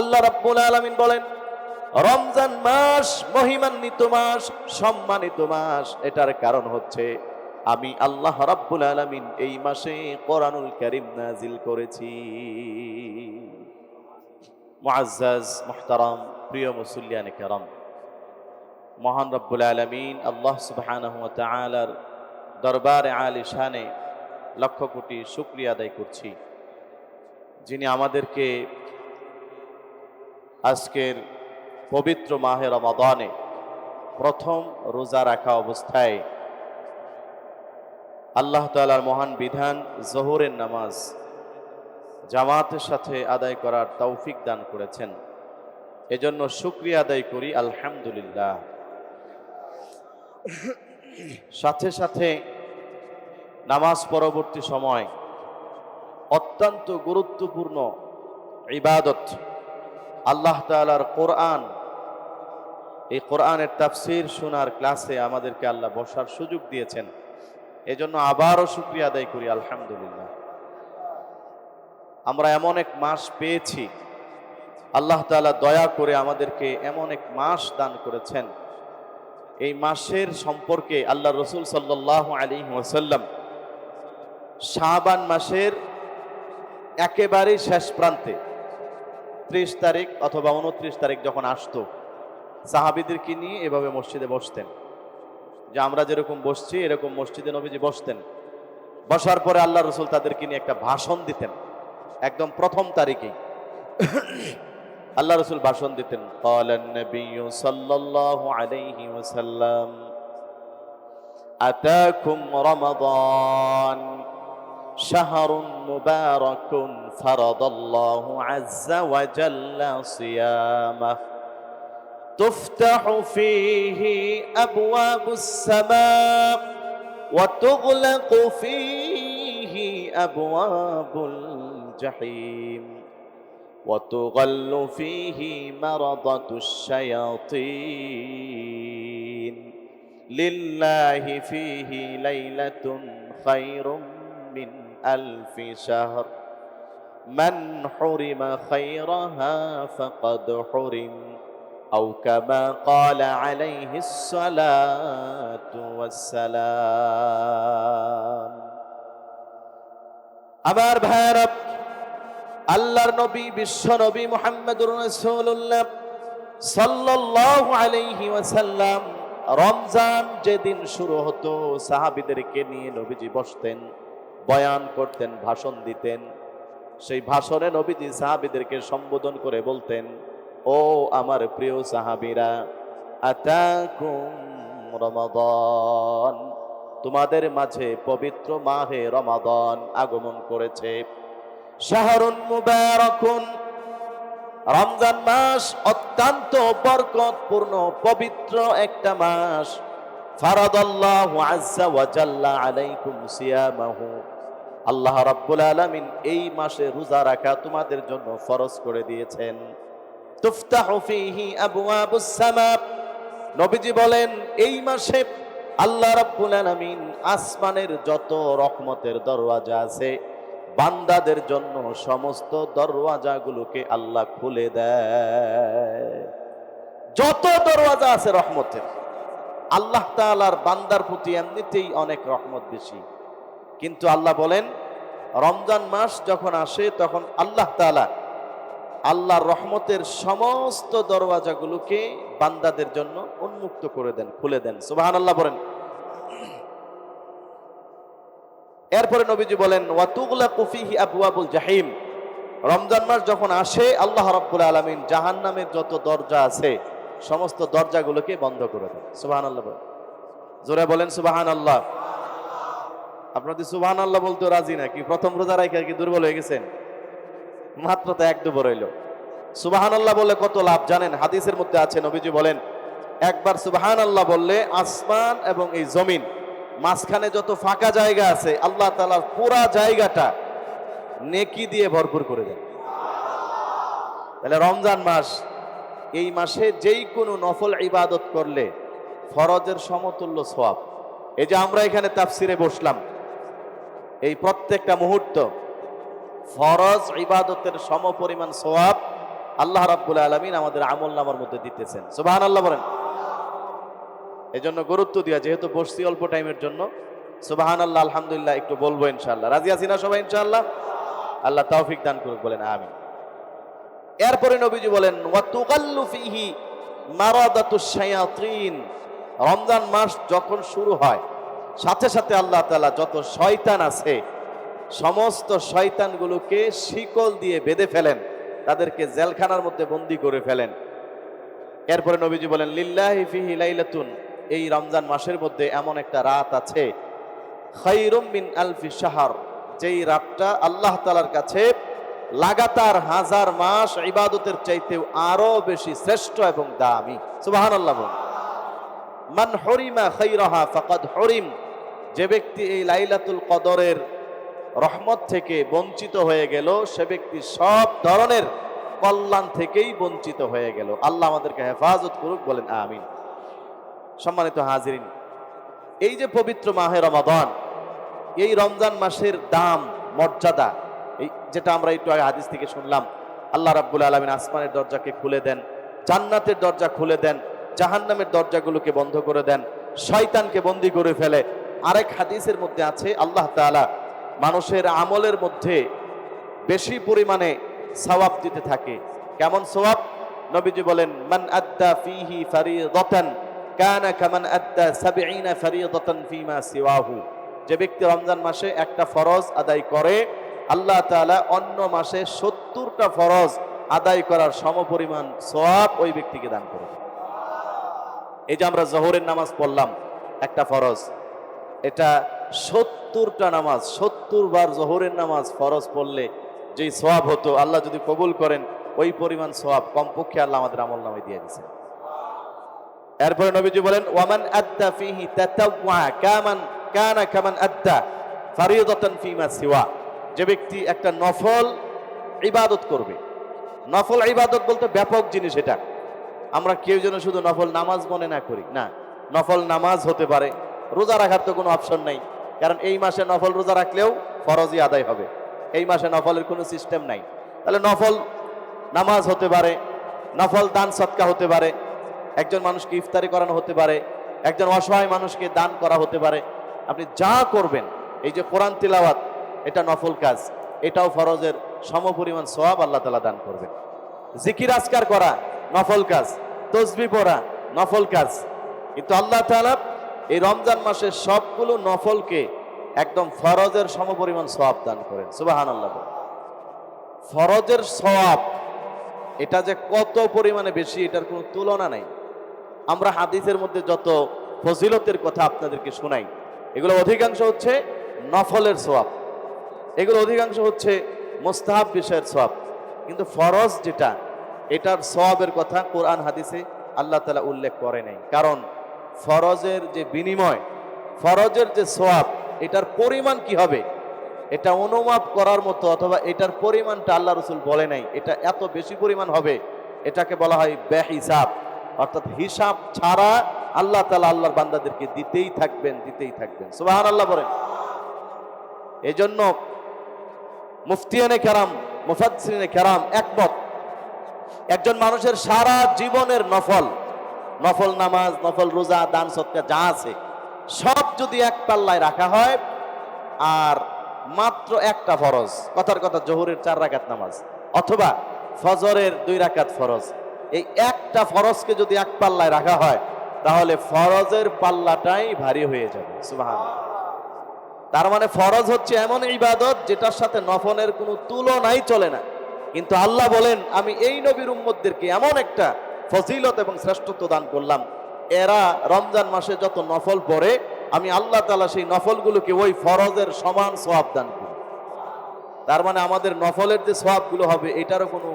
আল্লাহ রাব্বুল আলামিন বলেন, রমজান মাস মহিমান্বিত মাস, সম্মানিত মাস। এটার কারণ হচ্ছে, আমি আল্লাহ রাব্বুল আলামিন এই মাসে কোরআনুল কারীম নাজিল করেছি। মুআজ্জাজ, মুহতারাম, প্রিয় মুসল্লিয়ানে কেরাম, মহান রব্বুল আলমিন আল্লাহ সুবহানাহু ওয়া তাআলার দরবারে আলী শানে লক্ষ কোটি শুক্রিয়া আদায় করছি, যিনি আমাদেরকে আজকের পবিত্র মাহে রমাদানে প্রথম রোজা রাখা অবস্থায় আল্লাহ তাআলার মহান বিধান, জোহরের নামাজ জামাতের সাথে আদায় করার তৌফিক দান করেছেন। এজন্য শুক্রিয়া আদায় করি, আলহামদুলিল্লাহ। সাথে সাথে নামাজ পরবর্তী সময় অত্যন্ত গুরুত্বপূর্ণ ইবাদত আল্লাহ তাআলার কোরআন, এই কোরআনের তাফসির শোনার ক্লাসে আমাদেরকে আল্লাহ বসার সুযোগ দিয়েছেন। এজন্য আবারও শুক্রিয়া আদায় করি, আলহামদুলিল্লাহ। আমরা এমন এক মাস পেয়েছি, আল্লাহ তাআলা দয়া করে আমাদেরকে এমন এক মাস দান করেছেন। এই মাসের সম্পর্কে আল্লাহ রসুল সাল্লাহ আলী ওসাল্লাম শাহবান মাসের একেবারেই শেষ প্রান্তে ত্রিশ তারিখ অথবা উনত্রিশ তারিখ যখন আসতো সাহাবিদেরকে নিয়ে এভাবে মসজিদে বসতেন? যে আমরা যেরকম বসছি, এরকম মসজিদে নবীজি বসতেন। বসার পরে আল্লাহ রসুল তাদেরকে নিয়ে একটা ভাষণ দিতেন। একদম প্রথম তারিখেই। আল্লাহ রসুল ভাষণ দিতেন আতাকুম রমাদান। شهر مبارك فرض الله عز وجل صيامه. تفتح فيه أبواب السماء وتغلق فيه أبواب الجحيم. وتغل فيه مرضة الشياطين. لله فيه ليلة خير من ألف شهر من حرم خيرها فقد حرم أو كما قال عليه الصلاة والسلام আমার ভাইরা আল্লাহর নবী বিশ্ব নবী মোহাম্মদুর রাসূলুল্লাহ সাল্লাল্লাহু আলাইহি ওয়াসাল্লাম রমজান যেদিন শুরু হতো সাহাবীদেরকে নিয়ে নবীজি বসতেন বয়ান করতেন, ভাষণ দিতেন। সেই ভাষণে নবীজি সাহাবীদেরকে সম্বোধন করে বলতেন, ও আমার প্রিয় সাহাবিরা রমাদান। তোমাদের মাঝে পবিত্র মাহে রমাদন আগমন করেছে। রমজান মাস অত্যন্ত বরকতপূর্ণ, পবিত্র একটা মাস। ফারাদাল্লাহু আজ্জা ওয়া আলাইকুম সিয়ামাহু। আল্লাহ রাব্বুল আলামিন এই মাসে রোজা রাখা তোমাদের জন্য ফরজ করে দিয়েছেন। তুফতাহু ফীহি আবওয়াবুস সামা। নবীজি বলেন, এই মাসে আল্লাহ রাব্বুল আলামিন আসমানের যত রহমতের দরওয়াজা আছে, বান্দাদের জন্য সমস্ত দরওয়াজাগুলোকে আল্লাহ খুলে দেয়। যত দরওয়াজা আছে রহমতের, আল্লাহ তাআলার বান্দার প্রতি এমনিতেই অনেক রহমত বেশি। কিন্তু আল্লাহ বলেন রমজান মাস যখন আসে, তখন আল্লাহ তাআলা আল্লাহর রহমতের সমস্ত দরওয়াজাগুলোকে বান্দাদের জন্য উন্মুক্ত করে দেন, খুলে দেন। সুবহানাল্লাহ বলেন। এরপরে নবীজি বলেন ওয়াতুগলা কুফিহি আবওয়াবুল জাহিম। রমজান মাস যখন আসে, আল্লাহ রাব্বুল আলামিন জাহান্নামের যত দরজা আছে, সমস্ত দরজাগুলোকে বন্ধ করে দেন। সুবহানাল্লাহ বলেন। জোরে বলেন সুবহানাল্লাহ। আপনাদের সুবহানাল্লাহ বলতে রাজি নাকি প্রথম রোজা রাখা কি দুর্বল হয়ে গেছেন? মাত্র তো এক দুবার হইল। সুবহানাল্লাহ বলে কত লাভ জানেন? হাদিসের মধ্যে আছে, নবীজি বলেন, একবার সুবাহান আল্লাহ বললে আসমান এবং এই জমিন, মাঝখানে যত ফাঁকা জায়গা আছে, আল্লাহ তালার পুরা জায়গাটা নেকি দিয়ে ভরপুর করে দেন। তাহলে রমজান মাস, এই মাসে যেই কোনো নফল ইবাদত করলে ফরজের সমতুল্য সোয়াব এই যে আমরা এখানে তাফসিরে বসলাম এই প্রত্যেকটা মুহূর্ত ফরজ ইবাদতের সমপরিমাণ সোয়াব আল্লাহ রাব্বুল আলমিন আমাদের আমল নামার মধ্যে দিতেছেন। সুবাহান আল্লাহ বলেন। এই জন্য গুরুত্ব দিয়া, যেহেতু বসছি অল্প টাইমের জন্য সুবাহান আল্লাহ আলহামদুলিল্লাহ, একটু বলব ইনশাল্লাহ রাজি আছি না সবাই ইনশাআল্লাহ? আল্লাহ তৌফিক দান করুক, বলেন আমি এরপরে নবীজি বলেন ওয়াতুগাল্লু ফিহি মারাদাতুশ শায়াতিন। রমজান মাস যখন শুরু হয় সাথে সাথে আল্লাহ তাআলা যত শয়তান আছে, সমস্ত শয়তানগুলোকে শিকল দিয়ে বেঁধে ফেলেন, তাদেরকে জেলখানার মধ্যে বন্দি করে ফেলেন। এরপরে নবীজি বলেন, লিল্লাহি ফিহি লাইলাতুন। এই রমজান মাসের মধ্যে এমন একটা রাত আছে মিন আলফি শাহর, যেই রাতটা আল্লাহ তালার কাছে লাগাতার হাজার মাস ইবাদতের চাইতেও আরও বেশি শ্রেষ্ঠ এবং দামি। সুবাহান আল্লাহ মান হরিমা হরিম। যে ব্যক্তি এই লাইলাতুল কদরের রহমত থেকে বঞ্চিত হয়ে গেল, সে ব্যক্তি সব ধরনের কল্যাণ থেকেই বঞ্চিত হয়ে গেল। আল্লাহ আমাদেরকে হেফাজত করুক, বলেন আমিন। সম্মানিত হাজিরিন, এই যে পবিত্র মাহে রমাদান, এই রমজান মাসের দাম, মর্যাদা, এই যেটা আমরা একটু আগে হাদিস থেকে শুনলাম, আল্লাহ রাব্বুল আলমিন আসমানের দরজাকে খুলে দেন, জান্নাতের দরজা খুলে দেন, জাহান্নামের দরজাগুলোকে বন্ধ করে দেন, শয়তানকে বন্দি করে ফেলে আরেক হাদিসের মধ্যে আছে, আল্লাহ তাআলা মানুষের আমলের মধ্যে বেশি পরিমাণে সওয়াব দিতে থাকে। কেমন সওয়াব? নবীজি বলেন, মান আদ্দা ফিহি ফারিদাতান, কানা কামান আদ্দা সাবঈনা ফারিদাতান ফিমা সিওয়াহু। যে ব্যক্তি রমজান মাসে একটা ফরজ আদায় করে, আল্লাহ তাআলা অন্য মাসে সত্তরটা ফরজ আদায় করার সমপরিমাণ সওয়াব ওই ব্যক্তিকে দান করে এই যে আমরা জোহরের নামাজ পড়লাম, একটা ফরজ। এটা সত্তরটা নামাজ, সত্তর বার জোহরের নামাজ ফরজ পড়লে যেই সোয়াব হতো, আল্লাহ যদি কবুল করেন, ওই পরিমাণ সোয়াব কমপক্ষে আল্লাহ আমাদের আমল নামে দিয়ে দিয়েছে এরপরে নবীজি বলেন, ওয়ামান আদ্দা ফিহি তাতাওয়া কামান কানা কামান আদ্দা ফারিদাতান ফিমা সিওয়া। যে ব্যক্তি একটা নফল ইবাদত করবে। নফল ইবাদত বলতে ব্যাপক জিনিস এটা। আমরা কেউ যেন শুধু নফল নামাজ মনে না করি, না, নফল নামাজ হতে পারে রোজা রাখার তো কোনো অপশন নেই। কারণ এই মাসে নফল রোজা রাখলেও ফরজই আদায় হবে। এই মাসে নফলের কোনো সিস্টেম নাই। তাহলে নফল নামাজ হতে পারে, নফল দান সৎকা হতে পারে, একজন মানুষকে ইফতারি করানো হতে পারে, একজন অসহায় মানুষকে দান করা হতে পারে। আপনি যা করবেন, এই যে কোরআন তিলাওয়াত, এটা নফল কাজ। এটাও ফরজের সমপরিমাণ সোয়াব আল্লাহ তালা দান করবেন। জিকির, আজকার করা, নফল কাজ। তসবি পড়া, নফল কাজ। কিন্তু আল্লাহ তাআলা এই রমজান মাসের সবগুলো নফলকে একদম ফরজের সমপরিমাণ সওয়াব দান করেন সুবাহান আল্লাহ ফরজের সওয়াব, এটা যে কত পরিমাণে বেশি, এটার কোনো তুলনা নাই। আমরা হাদিসের মধ্যে যত ফজিলতের কথা আপনাদেরকে শোনাই, এগুলো অধিকাংশ হচ্ছে নফলের সোয়াব এগুলো অধিকাংশ হচ্ছে মোস্তাহাব বিষয়ের সোয়াব কিন্তু ফরজ যেটা, এটার সোয়াবের কথা কোরআন হাদিসে আল্লাহ তালা উল্লেখ করে নাই। কারণ ফরজের যে বিনিময়, ফরজের যে সোয়াব এটার পরিমাণ কি হবে? এটা অনুমাপ করার মতো অথবা এটার পরিমাণটা আল্লাহ রসুল বলে নাই, এটা এত বেশি পরিমাণ হবে? এটাকে বলা হয় বেহিসাব, অর্থাৎ হিসাব ছাড়া আল্লাহ তালা আল্লাহর বান্দাদেরকে দিতেই থাকবেন দিতেই থাকবেন। সুবাহান আল্লাহ বলেন। এই জন্য মুফতিয়ানে কেরাম মুফাদ্দিনে কেরাম একমত। একজন মানুষের সারা জীবনের নফল নফল নামাজ, নফল রোজা, দান সৎকার যা আছে, সব যদি এক পাল্লায় রাখা হয়, আর মাত্র একটা ফরজ, কথার কথা জহুরের চার রাকাত নামাজ, অথবা ফজরের দুই রাকাত ফরজ, এই একটা ফরজকে যদি এক পাল্লায় রাখা হয়, তাহলে ফরজের পাল্লাটাই ভারী হয়ে যাবে সুবাহান তার মানে ফরজ হচ্ছে এমন ইবাদত যেটার সাথে নফনের কোনো তুলনাই চলে না। কিন্তু আল্লাহ বলেন, আমি এই নবীর উম্মতদেরকে এমন একটা ফজিলত এবং শ্রেষ্ঠত্ব দান করলাম। এরা রমজান মাসে যত নফল পড়ে, আমি আল্লাহ তালা সেই নফলগুলোকে ওই ফরজের সমান সোয়াব দান করি। তার মানে আমাদের নফলের যে সোয়াবগুলো হবে, এটারও কোনো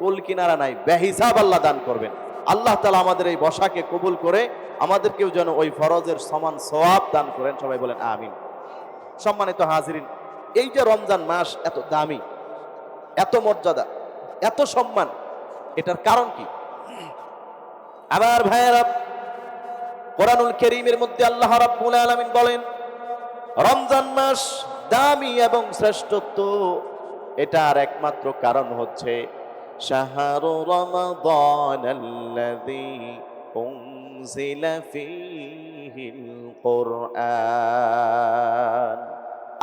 কুল কিনারা নাই, বেহিসাব আল্লাহ দান করবেন। আল্লাহ তালা আমাদের এই বসাকে কবুল করে আমাদেরকেও যেন ওই ফরজের সমান সোয়াব দান করেন। সবাই বলেন, আমিন। সম্মানিত হাজিরিন, এই যে রমজান মাস এত দামি, এত মর্যাদা, এত সম্মান, এটার কারণ কি? আবার ভাইয়েরা কোরআনুল করিমের মধ্যে আল্লাহ রাব্বুল আলামিন বলেন, রমজান মাস দামি এবং শ্রেষ্ঠত্ব, এটার একমাত্র কারণ হচ্ছে শাহরু রমাদান আল্লাযী উনজিলা ফীহিল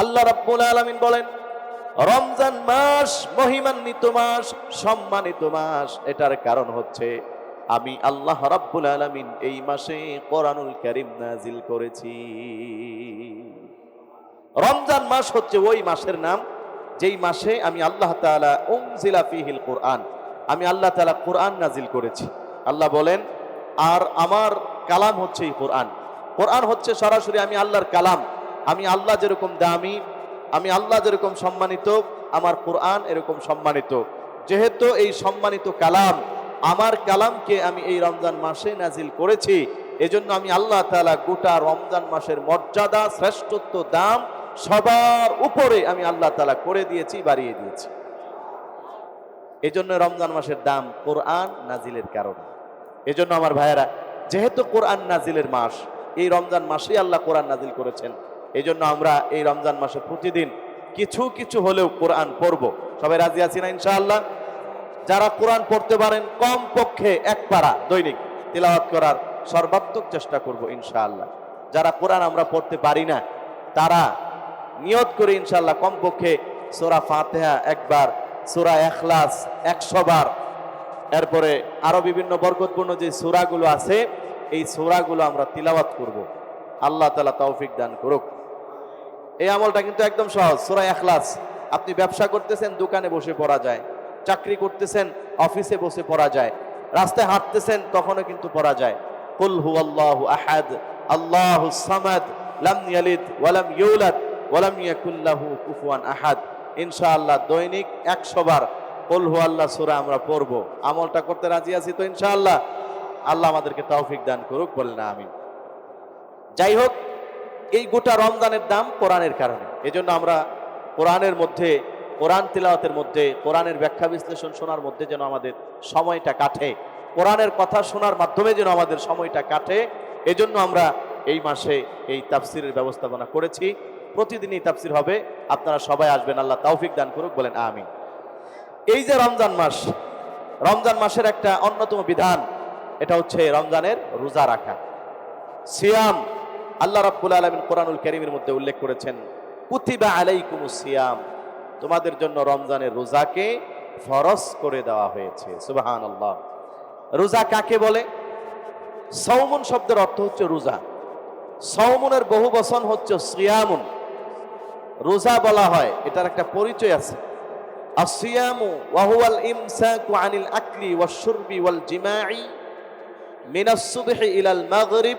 আল্লাহ রাব্বুল আলামিন বলেন, রমজান মাস মহিমান্বিত মাস, সম্মানিত মাস, এটার কারণ হচ্ছে আমি আল্লাহ রাব্বুল আলামিন এই মাসে কোরআনুল কারীম নাজিল করেছি। রমজান মাস হচ্ছে ওই মাসের নাম, যেই মাসে আমি আল্লাহ তাআলা উনজিলা ফিহিল কোরআন, আমি আল্লাহ তাআলা কোরআন নাজিল করেছি। আল্লাহ বলেন, আর আমার কালাম হচ্ছে এই কোরআন। কোরআন হচ্ছে সরাসরি আমি আল্লাহর কালাম। আমি আল্লাহ যেরকম দামি, আমি আল্লাহ যেরকম সম্মানিত, আমার কোরআন এরকম সম্মানিত। যেহেতু এই সম্মানিত কালাম আমার কালামকে আমি এই রমজান মাসে নাজিল করেছি। এজন্য আমি আল্লাহ তাআলা গোটা রমজান মাসের মর্যাদা, শ্রেষ্ঠত্ব, দাম সবার উপরে আমি আল্লাহ তালা করে দিয়েছি, বাড়িয়ে দিয়েছি। এজন্য রমজান মাসের দাম কোরআন নাজিলের কারণে। এজন্য আমার ভাইয়েরা, যেহেতু কোরআন নাজিলের মাস, এই রমজান মাসেই আল্লাহ কোরআন নাজিল করেছেন। এই জন্য আমরা এই রমজান মাসে প্রতিদিন কিছু কিছু হলেও কোরআন পড়ব। সবাই রাজি আছি না ইনশাআল্লাহ? যারা কোরআন পড়তে পারেন কম পক্ষে এক পারা দৈনিক তিলাওয়াত করার সর্বাত্মক চেষ্টা করব ইনশাআল্লাহ। যারা কোরআন আমরা পড়তে পারি না, তারা নিয়ত করে ইনশাআল্লাহ কমপক্ষে সোরা ফাতেহা একবার, সোরা এখলাস একশো বার। এরপরে আরও বিভিন্ন বরকতপূর্ণ যে সোরাগুলো আছে, এই সোরাগুলো আমরা তিলাওয়াত করব। আল্লাহ তালা তৌফিক দান করুক। এই আমলটা কিন্তু একদম সহজ, সোরা ইখলাস আপনি ব্যবসা করতেছেন, দোকানে বসে পড়া যায়। চাকরি করতেছেন, অফিসে বসে পড়া যায়। রাস্তায় হাঁটতেছেন, তখনও কিন্তু পড়া যায়। কুল আল্লাহ আহাদ আল্লাহুস সামাদ, লাম ইয়ালিদ ওয়ালাম ইউলাদ ওয়ালাম ইয়াকুল লাহু কুফুয়ান আহাদ। ইনশাআল্লাহ দৈনিক 100 বার কুল হুয়াল্লাহ সূরা আমরা পড়ব। আমলটা করতে রাজি আছি তো ইনশাআল্লাহ? আল্লাহ আমাদেরকে তৌফিক দান করুক, বলেন আমিন। যাই হোক, এই গোটা রমজানের দাম কোরআনের কারণে। এজন্য আমরা কোরআনের মধ্যে কোরআন তিলাওয়াতের মধ্যে, কোরআনের ব্যাখ্যা বিশ্লেষণ শোনার মধ্যে যেন আমাদের সময়টা কাটে। কোরআনের কথা শোনার মাধ্যমে যেন আমাদের সময়টা কাটে। এজন্য আমরা এই মাসে এই তাফসিরের ব্যবস্থাপনা করেছি। প্রতিদিনই তাফসির হবে। আপনারা সবাই আসবেন, আল্লাহ তৌফিক দান করুক, বলেন আমি এই যে রমজান মাস, রমজান মাসের একটা অন্যতম বিধান, এটা হচ্ছে রমজানের রোজা রাখা। সিয়াম, আল্লাহ রাব্বুল আলামিন কোরআনুল কারীমের মধ্যে উল্লেখ করেছেন, কুতিবা আলাইকুমুস সিয়াম। তোমাদের জন্য রমজানের রোজাকে ফরজ করে দেওয়া হয়েছে। সুবহানাল্লাহ। রোজা কাকে বলে? সৌমুন শব্দের অর্থ হচ্ছে রোজা। সৌমুনের বহু বচন হচ্ছে সিয়ামুন। রোজা বলা হয়, এটার একটা পরিচয় আছে। আকলি ওয়াশুরবি ওয়াল জিমাই ইলাল মাগরিব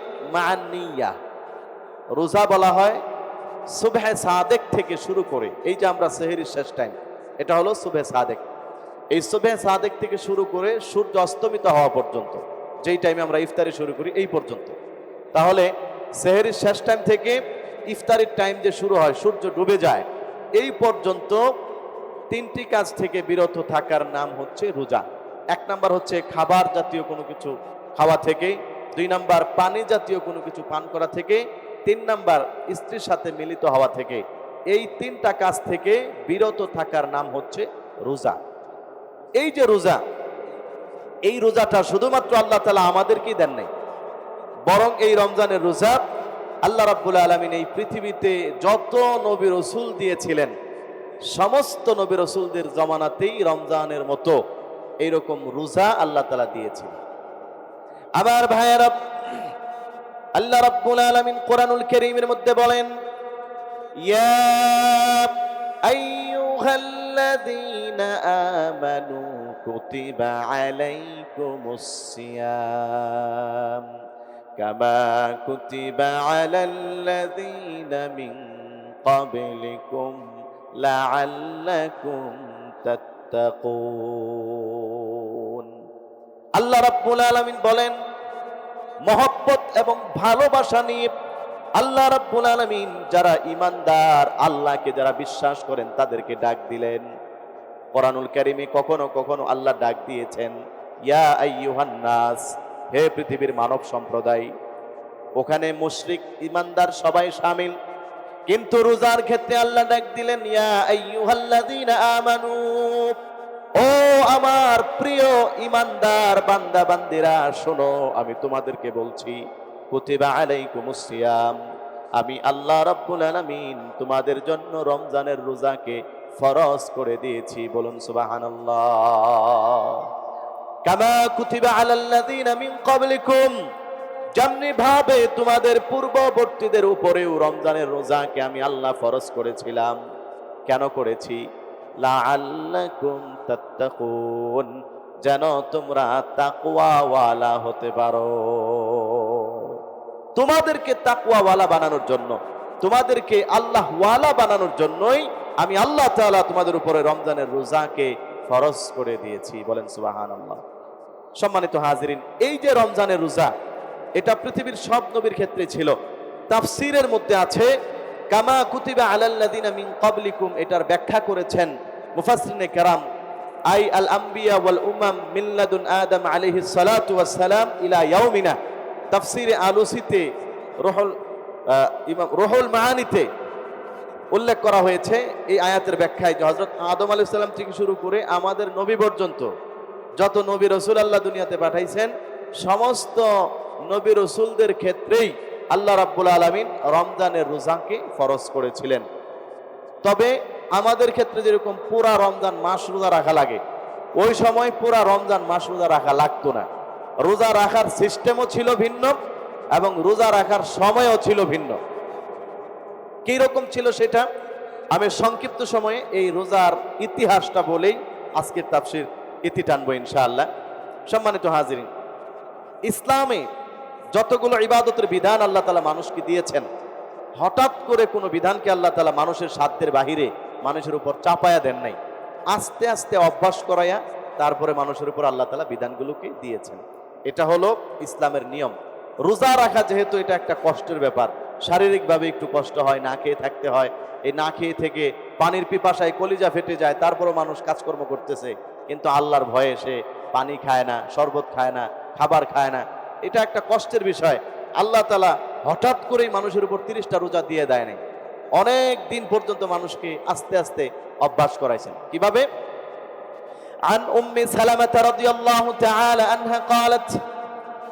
রোজা বলা হয় সুবহে সাদেক থেকে শুরু করে, এই যে আমরা সেহেরির শেষ টাইম এটা হলো সুবহে সাদেক। এই সুবহে সাদেক থেকে শুরু করে সূর্য অস্তমিত হওয়া পর্যন্ত, যেই টাইমে আমরা ইফতারি শুরু করি, এই পর্যন্ত। তাহলে সেহেরির শেষ টাইম থেকে ইফতারির টাইম যে শুরু হয়, সূর্য ডুবে যায়, এই পর্যন্ত তিনটি কাজ থেকে বিরত থাকার নাম হচ্ছে রোজা। এক নাম্বার হচ্ছে খাবার জাতীয় কোনো কিছু খাওয়া থেকে, দুই নাম্বার পানি জাতীয় কোনো কিছু পান করা থেকে তিন নাম্বার স্ত্রীর সাথে মিলিত হওয়া থেকে। এই তিনটা কাজ থেকে বিরত থাকার নাম হচ্ছে রোজা। এই যে রোজা, এই রোজাটা শুধুমাত্র আল্লাহ তালা আমাদেরকেই দেন নাই, বরং এই রমজানের রোজা আল্লাহ রাব্বুল আলমিন এই পৃথিবীতে যত নবী রসুল দিয়েছিলেন, সমস্ত নবী রসুলদের জমানাতেই রমজানের মতো এইরকম রোজা আল্লাহ তালা দিয়েছিলেন। আবার ভাইয়ারা আল্লাহ রাব্বুল আলামিন কোরআনুল কারীমের মধ্যে বলেন, ইয়া আইয়ুহাল্লাযীনা আমানু কুতিবা আলাইকুমুস সিয়াম কামা কুতিবা আলাল্লাযীনা মিন ক্বাবলিকুম লাআল্লাকুম তাত্তাকুন। আল্লাহ রাব্বুল আলামিন বলেন মহব্বত এবং ভালোবাসা নিয়ে আল্লাহ রাব্বুল আলামিন যারা ইমানদার আল্লাহকে যারা বিশ্বাস করেন তাদেরকে ডাক দিলেন। কোরআনুল কারিমে কখনো কখনো আল্লাহ ডাক দিয়েছেন, ইয়া আইয়ুহান নাস, হে পৃথিবীর মানব সম্প্রদায়, ওখানে মুশরিক ইমানদার সবাই শামিল কিন্তু রোজার ক্ষেত্রে আল্লাহ ডাক দিলেন, ইয়া আইয়ুহাল্লাযীনা আমানু আমার প্রিয় ইমানদার বান্দা বান্দিরা, শোনো, আমি তোমাদেরকে বলছি, কুতিবা আলাইকুমুস সিয়াম। আমি আল্লাহ রাব্বুল আলামিন তোমাদের জন্য রমজানের রোজাকে ফরজ করে দিয়েছি, বলুন সুবহানাল্লাহ। কামা কুতিবা আলাল্লাযীনা মিন ক্বাবলিকুম। যেমনি ভাবে তোমাদের পূর্ববর্তীদের উপরেও রমজানের রোজাকে আমি আল্লাহ ফরজ করেছিলাম। কেন করেছি? লাআল্লাকুম তাত্তাকুন, যেন তোমরা তাকওয়াওয়ালা হতে পারো। তোমাদেরকে তাকওয়াওয়ালা বানানোর জন্য, তোমাদেরকে আল্লাহ ওয়ালা বানানোর জন্যই আমি আল্লাহ তাআলা তোমাদের উপরে রমজানের রোজাকে ফরজ করে দিয়েছি, বলেন সুবহানাল্লাহ। সম্মানিত হাজিরিন, এই যে রমজানের রোজা, এটা পৃথিবীর সব নবীর ক্ষেত্রে ছিল। তাফসিরের মধ্যে আছে, কামা কুতিবা আলাল্লাযিনা মিন ক্বাবলিকুম, এটার ব্যাখ্যা করেছেন মুফাসসিরিনে কেরাম, আই আল আম্বিয়া ওয়াল উমাম মিল্লাদুন আদম আলাইহিস সালাতু ওয়াস সালাম ইলা ইয়াউমিনা। তাফসিরে আলুসিতে রুহুল ইমাম রুহুল মাআনিতে উল্লেখ করা হয়েছে এই আয়াতের ব্যাখ্যায় যে হজরত আদম আলাইহিস সালাম থেকে শুরু করে আমাদের নবী পর্যন্ত যত নবী রসুল আল্লাহ দুনিয়াতে পাঠাইছেন, সমস্ত নবী রসুলদের ক্ষেত্রেই আল্লাহ রাব্বুল আলমিন রমজানের রোজাকে ফরজ করেছিলেন। তবে আমাদের ক্ষেত্রে যেরকম পুরা রমজান মাস রোজা রাখা লাগে, ওই সময় পুরা রমজান মাস রোজা রাখা লাগতো না। রোজা রাখার সিস্টেমও ছিল ভিন্ন এবং রোজা রাখার সময়ও ছিল ভিন্ন। রকম ছিল সেটা? আমি সংক্ষিপ্ত সময়ে এই রোজার ইতিহাসটা বলেই আজকের তাফসির ইতি টানবো ইনশাআল্লাহ। সম্মানিত হাজিরিন, ইসলামে যতগুলো ইবাদতের বিধান আল্লাহ তালা মানুষকে দিয়েছেন, হঠাৎ করে কোনো বিধানকে আল্লাহ তালা মানুষের সাধ্যের বাহিরে মানুষের উপর চাপায়া দেন নাই। আস্তে আস্তে অভ্যাস করাইয়া তারপরে মানুষের উপর আল্লাহ তালা বিধানগুলোকে দিয়েছেন। এটা হলো ইসলামের নিয়ম। রোজা রাখা যেহেতু এটা একটা কষ্টের ব্যাপার। শারীরিকভাবে একটু কষ্ট হয়, না খেয়ে থাকতে হয়। এই না খেয়ে থেকে পানির পিপাসায় কলিজা ফেটে যায়, তারপরও মানুষ কাজকর্ম করতেছে। কিন্তু আল্লাহর ভয়ে সে পানি খায় না, শরবত খায় না, খাবার খায় না। এটা একটা কষ্টের বিষয়। আল্লাহ তালা হঠাৎ করেই মানুষের উপর তিরিশটা রোজা দিয়ে দেয় নাই। অনেক দিন পর্যন্ত মানুষকে আস্তে আস্তে অভ্যাস করাইছেন কিভাবে عن أم سلمة رضي الله تعالى عنها قالت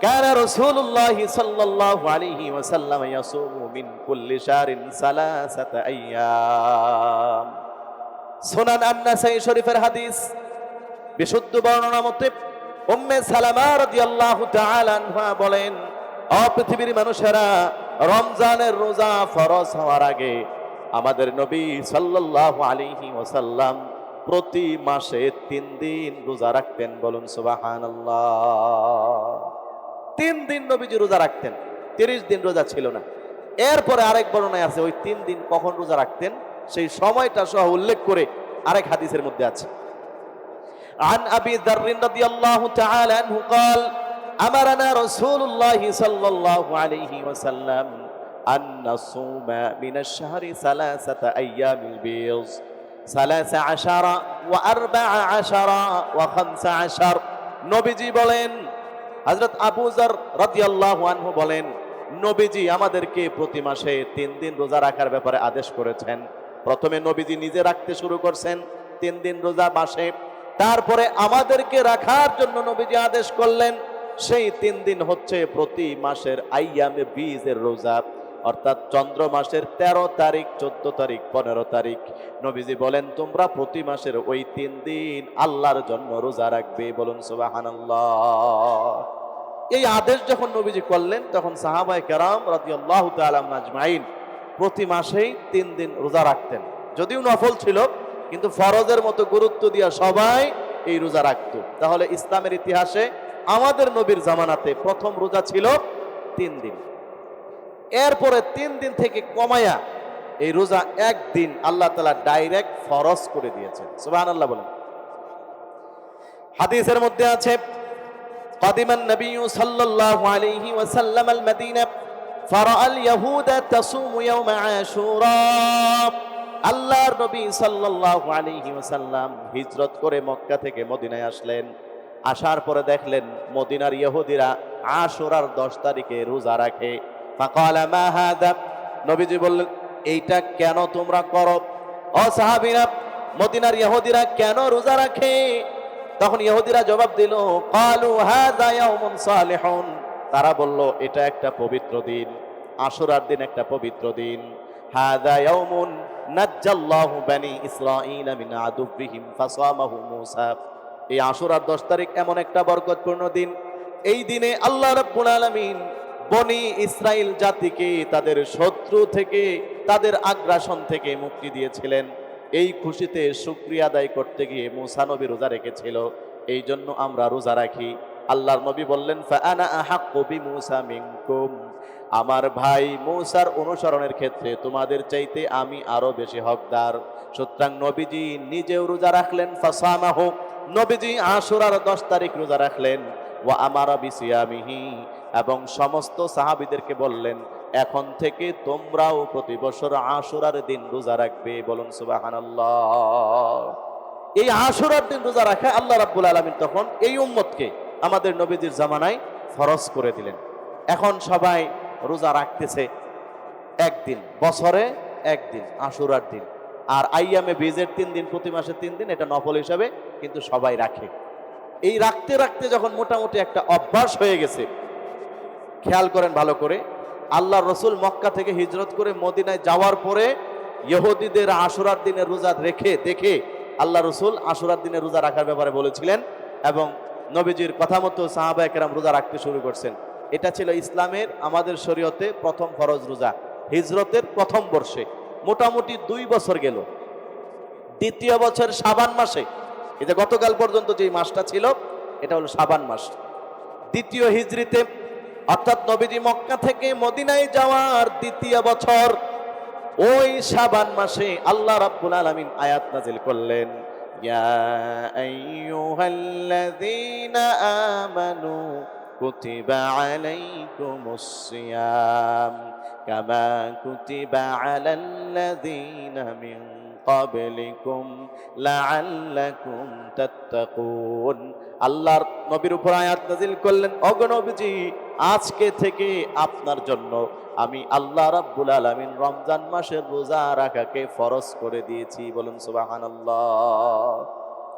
كان رسول الله صلى الله عليه وسلم يصوم من كل شهر ثلاثة أيام সুনান আন্নাসাই শরীফের হাদিস বিশুদ্ধ বর্ণনা মতে উম্মে সালামা রাদিয়াল্লাহু তাআলা আনহা বলেন অ পৃথিবীর মানুষেরা রমজানের রোজা ফরজ হওয়ার আগে আমাদের নবী সাল্লাল্লাহু আলাইহি ওয়াসাল্লাম প্রতি মাসে তিন দিন রোজা রাখতেন বলুন সুবহানাল্লাহ তিন দিন নবীজি রোজা রাখতেন তিরিশ দিন রোজা ছিল না এরপরে আরেক বর্ণনায় আছে ওই তিন দিন কখন রোজা রাখতেন সেই সময়টা সহ উল্লেখ করে আরেক হাদিসের মধ্যে আছে عن أبي ذر رضي الله تعالى عنه قال আমারানা রসুল্লাহ সাল্লাল্লাহু আলাইহি ওয়াসাল্লাম আশারা আশারা আশার নবীজি বলেন হযরত আবু বলেন নবীজি আমাদেরকে প্রতি মাসে তিন দিন রোজা রাখার ব্যাপারে আদেশ করেছেন। প্রথমে নবীজি নিজে রাখতে শুরু করছেন তিন দিন রোজা মাসে। তারপরে আমাদেরকে রাখার জন্য নবীজি আদেশ করলেন। সেই তিন দিন হচ্ছে প্রতি মাসের আইয়ামে বীজের রোজা, অর্থাৎ চন্দ্র মাসের তেরো তারিখ, চোদ্দ তারিখ, পনেরো তারিখ। নবীজি বলেন, তোমরা প্রতি মাসের ওই তিন দিন আল্লাহর জন্য রোজা রাখবে। বলুন, সুবাহানাল্লাহ। এই আদেশ যখন নবীজি করলেন, তখন সাহাবাই কেরাম রাদিয়াল্লাহ তাআলা আজমাইন প্রতি মাসেই তিন দিন রোজা রাখতেন। যদিও নফল ছিল, কিন্তু ফরজের মতো গুরুত্ব দিয়া সবাই এই রোজা রাখতো। তাহলে ইসলামের ইতিহাসে আমাদের নবীর জামানাতে প্রথম রোজা ছিল তিন দিন এরপরে তিন দিন থেকে কমায়া এই রোজা একদিন আল্লাহ তালা ডাইরেক্ট ফরজ করে দিয়েছেন সুবাহ আল্লাহ বলেন হাদিসের মধ্যে আছে قدم النبي صلى الله عليه وسلم المدينة فرأى اليهود تصوم يوم عاشوراء আল্লাহর নবী সাল্লাল্লাহু আলাইহি ওয়াসাল্লাম হিজরত করে মক্কা থেকে মদিনায় আসলেন আসার পরে দেখলেন মদিনার ইহুদিরা আশুরার 10 তারিখে রোজা রাখে। নবীজি বললেন, এইটা কেন তোমরা করো? ও সাহাবীরা, মদিনার ইহুদিরা কেন রোজা রাখে? তখন ইহুদিরা জবাব দিল, কালু সালিহুন। তারা বলল, এটা একটা পবিত্র দিন, আশুরার দিন একটা পবিত্র দিন। হাযা ইয়াউমুন নাজ্জাল্লাহু বানি ইসরাঈলা মিন আদুব্বিহিম ফাসামাহু এই আশুরার 10 তারিখ এমন একটা বরকতপূর্ণ দিন। এই দিনে আল্লাহ রাব্বুল আলামিন বনি ইসরাইল জাতিকে তাদের শত্রু থেকে, তাদের আগ্রাসন থেকে মুক্তি দিয়েছিলেন। এই খুশিতে শুক্রিয়া আদায় করতে গিয়ে মুসা নবী রোজা রেখেছিল। এই জন্য আমরা রোজা রাখি। আল্লাহর নবী বললেন আমার ভাই মৌসার অনুসরণের ক্ষেত্রে তোমাদের চাইতে আমি আরও বেশি হকদার। সুতরাং নবীজি নিজেও রোজা রাখলেন, ফাসামাহ। নবীজি আশুরার দশ তারিখ রোজা রাখলেন। ও আমার বিসিয়ামিহি, এবং সমস্ত সাহাবিদেরকে বললেন, এখন থেকে তোমরাও প্রতি বছর আশুরার দিন রোজা রাখবে। বলুন, সুবাহানাল্লাহ। এই আশুরার দিন রোজা রাখা আল্লাহ রাব্বুল আলামিন তখন এই উম্মতকে আমাদের নবীজির জামানায় ফরজ করে দিলেন। এখন সবাই রোজা রাখতেছে একদিন, বছরে একদিন, আশুরার দিন। আর আইয়ামে বীজের তিন দিন, প্রতি মাসে তিন দিন, এটা নফল হিসাবে কিন্তু সবাই রাখে। এই রাখতে রাখতে যখন মোটামুটি একটা অভ্যাস হয়ে গেছে, খেয়াল করেন ভালো করে, আল্লাহ রসুল মক্কা থেকে হিজরত করে মদিনায় যাওয়ার পরে ইহুদিদের আশুরার দিনে রোজা রেখে, দেখে আল্লাহ রসুল আশুরার দিনে রোজা রাখার ব্যাপারে বলেছিলেন এবং নবীজির কথা মতো সাহাবা একরাম রোজা রাখতে শুরু করছেন। এটা ছিল ইসলামের, আমাদের শরীয়তে প্রথম ফরজ রোজা, হিজরতের প্রথম বর্ষে। মোটামুটি দুই বছর গেল। দ্বিতীয় বছর সাবান মাসে। যে গতকাল পর্যন্ত যে মাসটা ছিল, এটা হলো সাবান মাস। দ্বিতীয় হিজরিতে, অর্থাৎ নবীজি মক্কা থেকে মদিনায় যাওয়ার দ্বিতীয় বছর, ওই সাবান মাসে আল্লাহ রাব্বুল আলামিন আয়াত নাজিল করলেন, ইয়া আইয়ুহাল্লাযীনা আমানু কুতিবা আলাইকুমুস সিয়াম। কামা কুতিবা আলাল্লাযীনা মিন قبلكم لعلكم تتقون আল্লাহর নবীর উপর আয়াত নাজিল করলেন অগণবীজি আজকে থেকে আপনার জন্য আমি আল্লাহ রাব্বুল আলামিন রমজান মাসের রোজা রাখাকে ফরজ করে দিয়েছি বলুন সুবহানাল্লাহ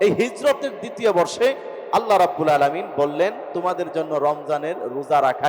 এই হিজরতের দ্বিতীয় বর্ষে আল্লাহ রাব্বুল আলামিন বললেন তোমাদের জন্য রমজানের রোজা রাখা